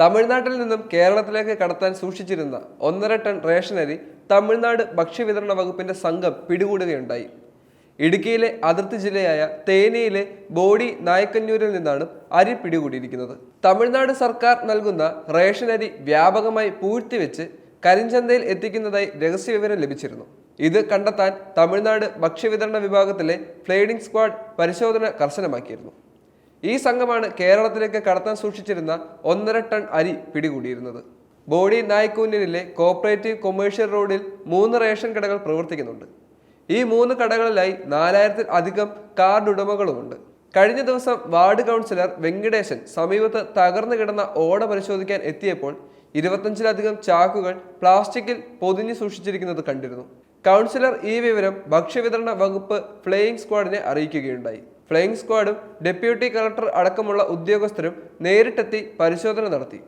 തമിഴ്നാട്ടിൽ നിന്നും കേരളത്തിലേക്ക് കടത്താൻ സൂക്ഷിച്ചിരുന്ന ഒന്നര ടൺ റേഷനരി തമിഴ്നാട് ഭക്ഷ്യവിതരണ വകുപ്പിന്റെ സംഘം പിടികൂടുകയുണ്ടായി. ഇടുക്കിയിലെ അതിർത്തി ജില്ലയായ തേനിയിലെ ബോഡി നായക്കന്നൂരിൽ നിന്നാണ് അരി പിടികൂടിയിരിക്കുന്നത്. തമിഴ്നാട് സർക്കാർ നൽകുന്ന റേഷനരി വ്യാപകമായി പൂഴ്ത്തിവെച്ച് കരിഞ്ചന്തയിൽ എത്തിക്കുന്നതായി രഹസ്യ വിവരം ലഭിച്ചിരുന്നു. ഇത് കണ്ടെത്താൻ തമിഴ്നാട് ഭക്ഷ്യവിതരണ വിഭാഗത്തിലെ ഫ്ലേഡിംഗ് സ്ക്വാഡ് പരിശോധന കർശനമാക്കിയിരുന്നു. ഈ സംഘമാണ് കേരളത്തിലേക്ക് കടത്താൻ സൂക്ഷിച്ചിരുന്ന ഒന്നര ടൺ അരി പിടികൂടിയിരുന്നത്. ബോഡി നായ്ക്കൂന്നിലെ കോപ്പറേറ്റീവ് കൊമേഴ്ഷ്യൽ റോഡിൽ മൂന്ന് റേഷൻ കടകൾ പ്രവർത്തിക്കുന്നുണ്ട്. ഈ മൂന്ന് കടകളിലായി നാലായിരത്തിൽ അധികം കാർഡ് ഉടമകളുമുണ്ട്. കഴിഞ്ഞ ദിവസം വാർഡ് കൗൺസിലർ വെങ്കടേശൻ സമീപത്ത് തകർന്നു കിടന്ന ഓട പരിശോധിക്കാൻ എത്തിയപ്പോൾ ഇരുപത്തഞ്ചിലധികം ചാക്കുകൾ പ്ലാസ്റ്റിക്കിൽ പൊതിഞ്ഞു സൂക്ഷിച്ചിരിക്കുന്നത് കണ്ടിരുന്നു. കൗൺസിലർ ഈ വിവരം ഭക്ഷ്യവിതരണ വകുപ്പ് ഫ്ലേയിങ് സ്ക്വാഡിനെ അറിയിക്കുകയുണ്ടായി. ഫ്ലൈയിങ് സ്ക്വാഡും ഡെപ്യൂട്ടി കളക്ടർ അടക്കമുള്ള ഉദ്യോഗസ്ഥരും നേരിട്ടെത്തി പരിശോധന നടത്തി.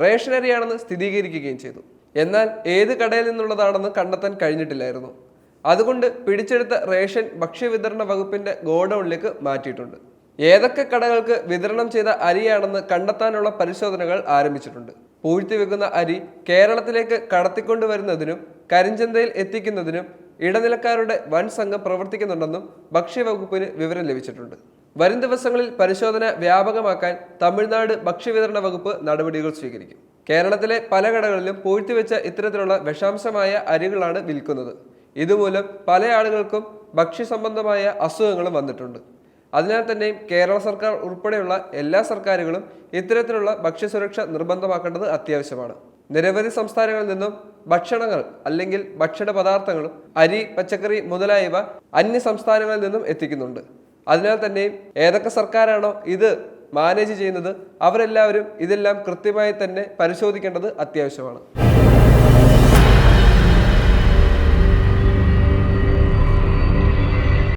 റേഷനറിയാണെന്ന് സ്ഥിരീകരിക്കുകയും ചെയ്തു. എന്നാൽ ഏത് കടയിൽ നിന്നുള്ളതാണെന്ന് കണ്ടെത്താൻ കഴിഞ്ഞിട്ടില്ലായിരുന്നു. അതുകൊണ്ട് പിടിച്ചെടുത്ത റേഷൻ ഭക്ഷ്യവിതരണ വകുപ്പിന്റെ ഗോഡൌണിലേക്ക് മാറ്റിയിട്ടുണ്ട്. ഏതൊക്കെ കടകൾക്ക് വിതരണം ചെയ്ത അരിയാണെന്ന് കണ്ടെത്താനുള്ള പരിശോധനകൾ ആരംഭിച്ചിട്ടുണ്ട്. പൂഴ്ത്തിവെക്കുന്ന അരി കേരളത്തിലേക്ക് കടത്തിക്കൊണ്ടുവരുന്നതിനും കരിഞ്ചന്തയിൽ എത്തിക്കുന്നതിനും ഇടനിലക്കാരുടെ വൻ സംഘം പ്രവർത്തിക്കുന്നുണ്ടെന്നും ഭക്ഷ്യവകുപ്പിന് വിവരം ലഭിച്ചിട്ടുണ്ട്. വരും ദിവസങ്ങളിൽ പരിശോധന വ്യാപകമാക്കാൻ തമിഴ്നാട് ഭക്ഷ്യവിതരണ വകുപ്പ് നടപടികൾ സ്വീകരിക്കും. കേരളത്തിലെ പല കടകളിലും പൂഴ്ത്തിവെച്ച ഇത്തരത്തിലുള്ള വിഷാംശമായ അരികളാണ് വിൽക്കുന്നത്. ഇതുമൂലം പല ആളുകൾക്കും ഭക്ഷ്യസംബന്ധമായ അസുഖങ്ങളും വന്നിട്ടുണ്ട്. അതിനാൽ തന്നെയും കേരള സർക്കാർ ഉൾപ്പെടെയുള്ള എല്ലാ സർക്കാരുകളും ഇത്തരത്തിലുള്ള ഭക്ഷ്യസുരക്ഷ നിർബന്ധമാക്കേണ്ടത് അത്യാവശ്യമാണ്. നിരവധി സംസ്ഥാനങ്ങളിൽ നിന്നും ഭക്ഷണങ്ങൾ അല്ലെങ്കിൽ ഭക്ഷണ പദാർത്ഥങ്ങളും അരി പച്ചക്കറി മുതലായവ അന്യ സംസ്ഥാനങ്ങളിൽ നിന്നും എത്തിക്കുന്നുണ്ട്. അതിനാൽ തന്നെയും ഏതൊക്കെ സർക്കാരാണോ ഇത് മാനേജ് ചെയ്യുന്നത് അവരെല്ലാവരും ഇതെല്ലാം കൃത്യമായി തന്നെ പരിശോധിക്കേണ്ടത് അത്യാവശ്യമാണ്.